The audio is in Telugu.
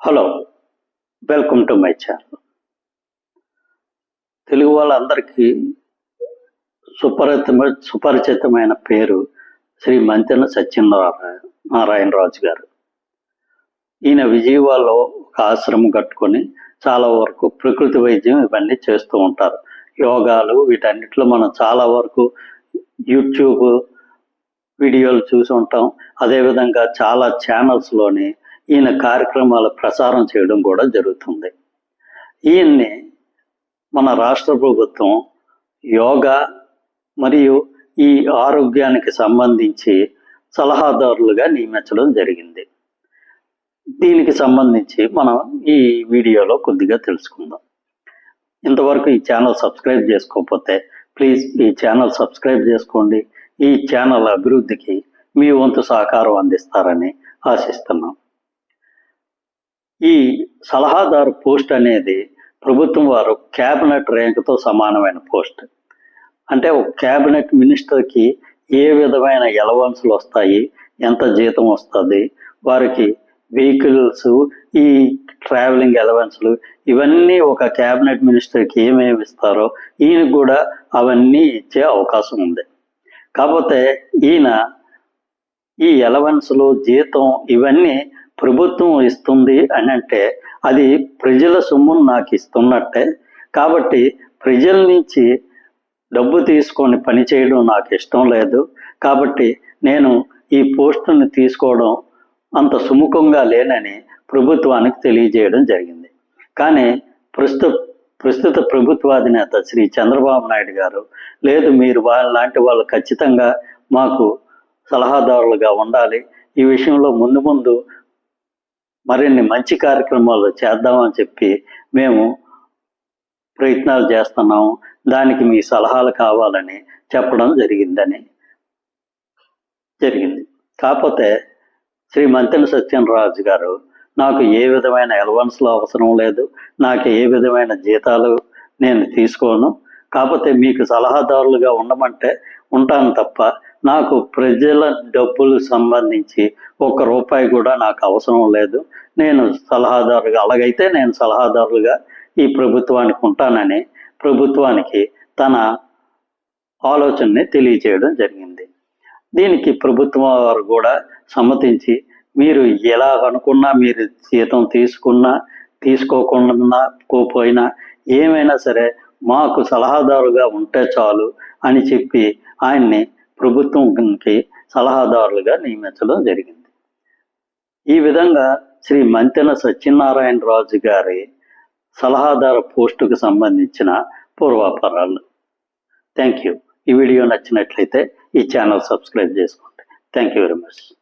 Hello welcome to my channel. Telugu వాళ్ళందరికీ సుపరితమ సుపరిచితమైన పేరు శ్రీ మంతెన సత్యనారాయణ నారాయణరాజు గారు. ఈయన విజయవాడలో ఒక ఆశ్రమం కట్టుకొని చాలా వరకు ప్రకృతి వైద్యం ఇవన్నీ చేస్తూ ఉంటారు. యోగాలు వీటన్నిటిలో మనం చాలా వరకు యూట్యూబ్ వీడియోలు చూసి ఉంటాం. అదేవిధంగా చాలా ఛానల్స్లోని ఈయన కార్యక్రమాలు ప్రసారం చేయడం కూడా జరుగుతుంది. ఈయన్ని మన రాష్ట్ర ప్రభుత్వం యోగా మరియు ఈ ఆరోగ్యానికి సంబంధించి సలహాదారులుగా నియమించడం జరిగింది. దీనికి సంబంధించి మనం ఈ వీడియోలో కొద్దిగా తెలుసుకుందాం. ఇంతవరకు ఈ ఛానల్ సబ్స్క్రైబ్ చేసుకోకపోతే ప్లీజ్ ఈ ఛానల్ సబ్స్క్రైబ్ చేసుకోండి. ఈ ఛానల్ అభివృద్ధికి మీ వంతు సహకారం అందిస్తారని ఆశిస్తున్నాం. ఈ సలహాదారు పోస్ట్ అనేది ప్రభుత్వం వారు క్యాబినెట్ ర్యాంకుతో సమానమైన పోస్ట్. అంటే ఒక క్యాబినెట్ మినిస్టర్కి ఏ విధమైన ఎలవన్స్లు వస్తాయి ఎంత జీతం వస్తుంది వారికి వెహికల్స్ ఈ ట్రావెలింగ్ ఎలవెన్స్లు ఇవన్నీ ఒక క్యాబినెట్ మినిస్టర్కి ఏమేమి ఇస్తారో ఈయన కూడా అవన్నీ ఇచ్చే అవకాశం ఉంది. కాకపోతే ఈయన ఈ ఎలవెన్స్లు జీతం ఇవన్నీ ప్రభుత్వం ఇస్తుంది అని అంటే అది ప్రజల సొమ్మును నాకు ఇస్తున్నట్టే. కాబట్టి ప్రజల నుంచి డబ్బు తీసుకొని పని చేయడం నాకు ఇష్టం లేదు. కాబట్టి నేను ఈ పోస్టుని తీసుకోవడం అంత సుముఖంగా లేనని ప్రభుత్వానికి తెలియజేయడం జరిగింది. కానీ ప్రస్తుత ప్రస్తుత ప్రభుత్వాధినేత శ్రీ చంద్రబాబు నాయుడు గారు లేదు మీరు వాళ్ళ లాంటి వాళ్ళు ఖచ్చితంగా మాకు సలహాదారులుగా ఉండాలి. ఈ విషయంలో ముందు ముందు మరిన్ని మంచి కార్యక్రమాలు చేద్దామని చెప్పి మేము ప్రయత్నాలు చేస్తున్నాము. దానికి మీ సలహాలు కావాలని చెప్పడం జరిగిందని జరిగింది. కాకపోతే శ్రీ మంతెన సత్యనరాజు గారు నాకు ఏ విధమైన ఎలవన్స్లు అవసరం లేదు నాకు ఏ విధమైన జీతాలు నేను తీసుకోను. కాకపోతే మీకు సలహాదారులుగా ఉండమంటే ఉంటాను తప్ప నాకు ప్రజల డబ్బులు సంబంధించి ఒక్క రూపాయి కూడా నాకు అవసరం లేదు. నేను సలహాదారుగా అలాగైతే నేను సలహాదారులుగా ఈ ప్రభుత్వానికి ఉంటానని ప్రభుత్వానికి తన ఆలోచనని తెలియచేయడం జరిగింది. దీనికి ప్రభుత్వం వారు కూడా సమ్మతించి మీరు ఎలా అనుకున్నా మీరు జీతం తీసుకున్నా తీసుకోకుండా పోయినా ఏమైనా సరే మాకు సలహాదారుగా ఉంటే చాలు అని చెప్పి ఆయన్ని ప్రభుత్వంకి సలహాదారులుగా నియమించడం జరిగింది. ఈ విధంగా శ్రీ మంతెన సత్యనారాయణ రాజు గారి సలహాదారు పోస్టుకు సంబంధించిన పూర్వాపరాలు. థ్యాంక్ యూ ఈ వీడియో నచ్చినట్లయితే ఈ ఛానల్ సబ్స్క్రైబ్ చేసుకోండి. Thank you very much.